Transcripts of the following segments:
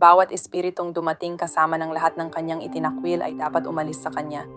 Bawat espiritong dumating kasama ng lahat ng kanyang itinakwil ay dapat umalis sa kanya.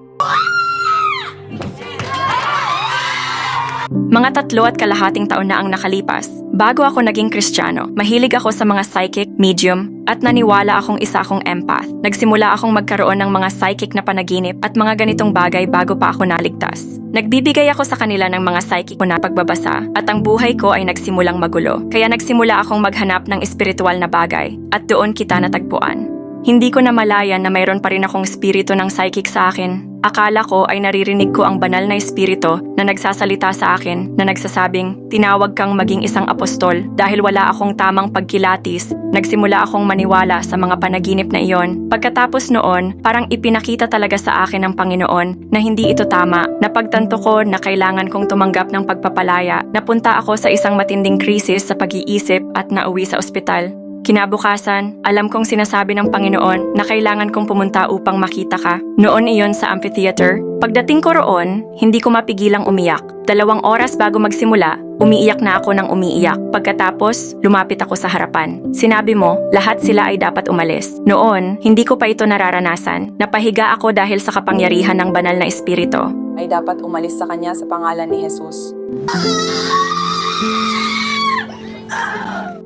Mga tatlo at kalahating taon na ang nakalipas. Bago ako naging kristyano, mahilig ako sa mga psychic, medium, at naniwala akong isa akong empath. Nagsimula akong magkaroon ng mga psychic na panaginip at mga ganitong bagay bago pa ako naligtas. Nagbibigay ako sa kanila ng mga psychic ko na pagbabasa at ang buhay ko ay nagsimulang magulo. Kaya nagsimula akong maghanap ng espiritual na bagay at doon kita natagpuan. Hindi ko na malayan na mayroon pa rin akong espiritu ng psychic sa akin. Akala ko ay naririnig ko ang banal na espiritu na nagsasalita sa akin na nagsasabing, tinawag kang maging isang apostol dahil wala akong tamang pagkilatis. Nagsimula akong maniwala sa mga panaginip na iyon. Pagkatapos noon, parang ipinakita talaga sa akin ng Panginoon na hindi ito tama. Napagtanto ko na kailangan kong tumanggap ng pagpapalaya. Napunta ako sa isang matinding krisis sa pag-iisip at nauwi sa ospital. Kinabukasan, alam kong sinasabi ng Panginoon na kailangan kong pumunta upang makita ka. Noon iyon sa amphitheater. Pagdating ko roon, hindi ko mapigilang umiyak. Dalawang oras bago magsimula, umiiyak na ako ng umiiyak. Pagkatapos, lumapit ako sa harapan. Sinabi mo, lahat sila ay dapat umalis. Noon, hindi ko pa ito nararanasan. Napahiga ako dahil sa kapangyarihan ng banal na espiritu. Ay dapat umalis sa kanya sa pangalan ni Jesus.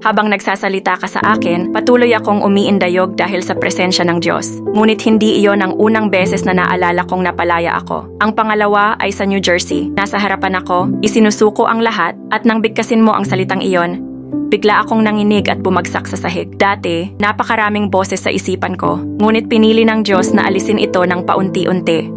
Habang nagsasalita ka sa akin, patuloy akong umiindayog dahil sa presensya ng Diyos. Ngunit hindi iyon ang unang beses na naalala kong napalaya ako. Ang pangalawa ay sa New Jersey. Nasa harapan ako, isinusuko ang lahat, at nang bigkasin mo ang salitang iyon, Bigla akong nanginig at bumagsak sa sahig. Dati, napakaraming boses sa isipan ko, ngunit pinili ng Diyos na alisin ito ng paunti-unti.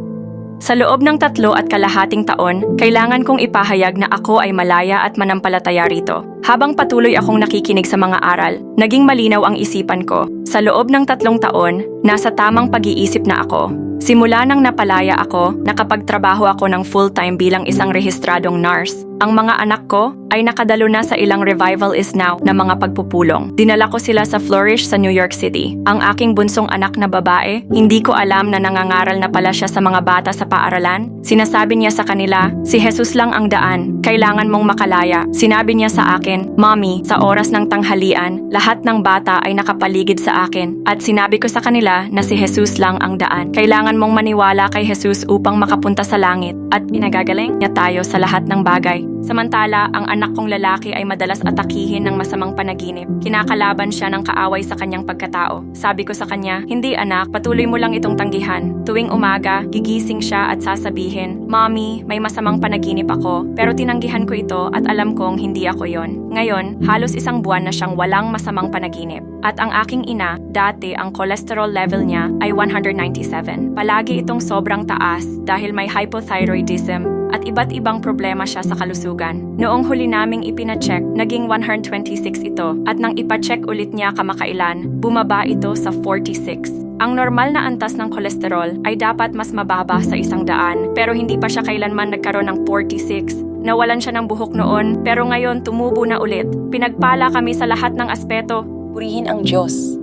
Sa loob ng tatlo at kalahating taon, kailangan kong ipahayag na ako ay malaya at manampalataya rito. Habang patuloy akong nakikinig sa mga aral, naging malinaw ang isipan ko. Sa loob ng tatlong taon, nasa tamang pag-iisip na ako. Simula nang napalaya ako, nakapagtrabaho ako ng full-time bilang isang rehistradong nurse. Ang mga anak ko ay nakadalo na sa ilang Revival is Now na mga pagpupulong. Dinala ko sila sa Flourish sa New York City. Ang aking bunsong anak na babae, hindi ko alam na nangangaral na pala siya sa mga bata sa paaralan. Sinasabi niya sa kanila, si Jesus lang ang daan, kailangan mong makalaya. Sinabi niya sa akin, Mommy, sa oras ng tanghalian, lahat ng bata ay nakapaligid sa akin. At sinabi ko sa kanila na si Jesus lang ang daan. Kailangan mong maniwala kay Jesus upang makapunta sa langit. At pinagagaling niya tayo sa lahat ng bagay. Samantala, ang anak kong lalaki ay madalas atakihin ng masamang panaginip. Kinakalaban siya ng kaaway sa kanyang pagkatao. Sabi ko sa kanya, hindi anak, patuloy mo lang itong tanggihan. Tuwing umaga, gigising siya at sasabihin, Mommy, may masamang panaginip ako. Pero tinanggihan ko ito at alam kong hindi ako yon. Ngayon, halos isang buwan na siyang walang masamang panaginip. At ang aking ina, dati ang cholesterol level niya ay 197. Palagi itong sobrang taas dahil may hypothyroidism at iba't ibang problema siya sa kalusugan. Noong huli naming ipinacheck, naging 126 ito at nang ipacheck ulit niya kamakailan, bumaba ito sa 46. Ang normal na antas ng kolesterol ay dapat mas mababa sa isang daan pero hindi pa siya kailanman nagkaroon ng 46. Nawalan siya ng buhok noon pero ngayon tumubo na ulit. Pinagpala kami sa lahat ng aspeto Purihin ang Diyos.